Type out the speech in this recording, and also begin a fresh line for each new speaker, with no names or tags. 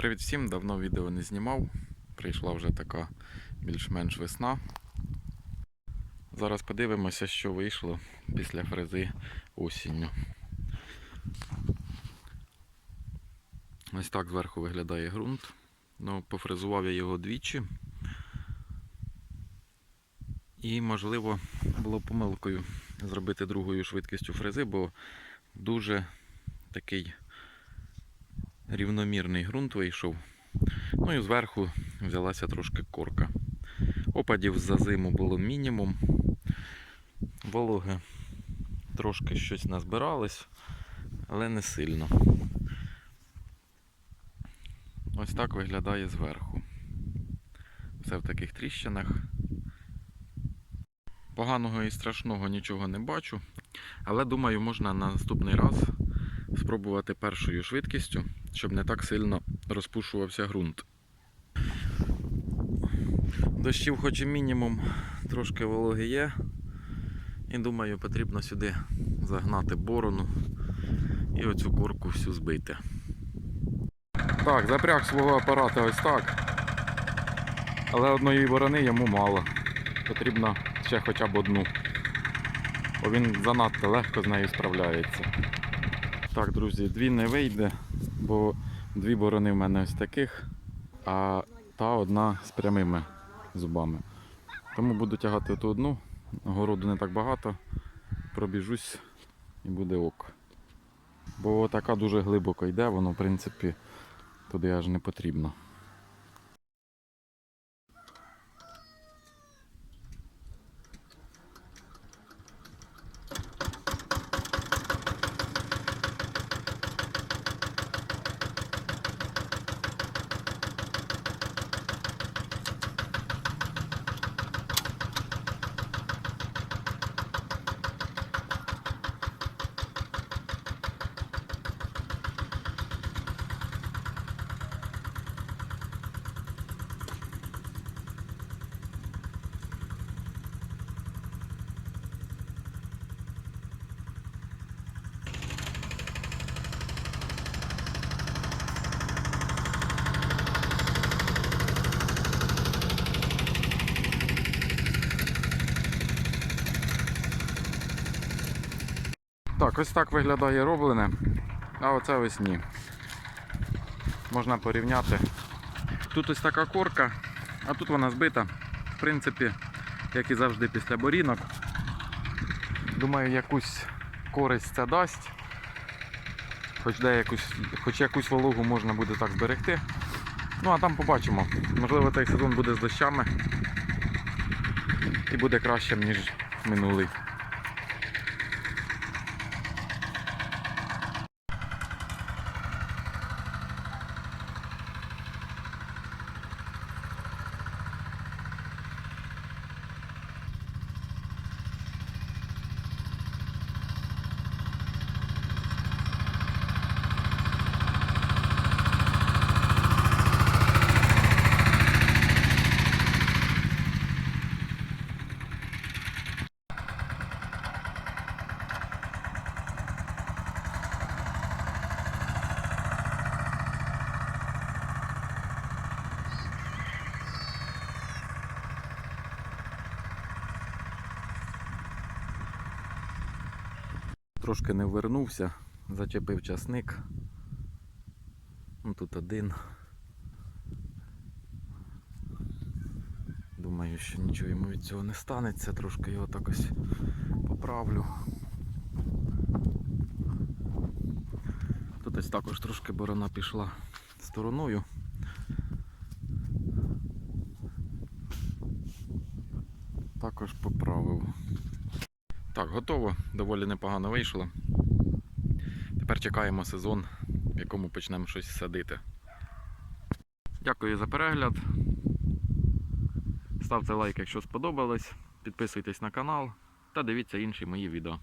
Привіт всім, давно відео не знімав. Прийшла вже така більш-менш весна. Зараз подивимося, що вийшло після фрези осінню. Ось так зверху виглядає ґрунт. Ну, пофрезував я його двічі. І, можливо, було помилкою зробити другою швидкістю фрези, бо дуже такий рівномірний ґрунт вийшов. Ну і зверху взялася трошки корка. Опадів за зиму було мінімум. Вологи трошки щось назбиралось, але не сильно. Ось так виглядає зверху. Все в таких тріщинах. Поганого і страшного нічого не бачу, але думаю, можна на наступний раз спробувати першою швидкістю, щоб не так сильно розпушувався ґрунт. Дощів хоч і мінімум, трошки вологи є. І думаю, потрібно сюди загнати борону і оцю корку всю збити. Так, запряг свого апарата ось так. Але одної борони йому мало. Потрібно ще хоча б одну. Бо він занадто легко з нею справляється. Так, друзі, дві не вийде, бо дві борони в мене ось таких, а та одна з прямими зубами. Тому буду тягати ту одну, городу не так багато, пробіжусь і буде ок. Бо така дуже глибоко йде, воно в принципі туди аж не потрібно. Так, ось так виглядає роблене, а оце ось ні. Можна порівняти. Тут ось така корка, а тут вона збита. В принципі, як і завжди після борінок. Думаю, якусь користь це дасть. Хоч, де якусь, хоч якусь вологу можна буде так зберегти. Ну а там побачимо. Можливо, цей сезон буде з дощами і буде кращим, ніж минулий. Трошки не вернувся, зачепив часник. Ну, тут один. Думаю, що нічого йому від цього не станеться, трошки його так ось поправлю. Тут ось також трошки борона пішла стороною. Також поправив. Так, готово. Доволі непогано вийшло. Тепер чекаємо сезон, в якому почнемо щось садити. Дякую за перегляд. Ставте лайк, якщо сподобалось. Підписуйтесь на канал та дивіться інші мої відео.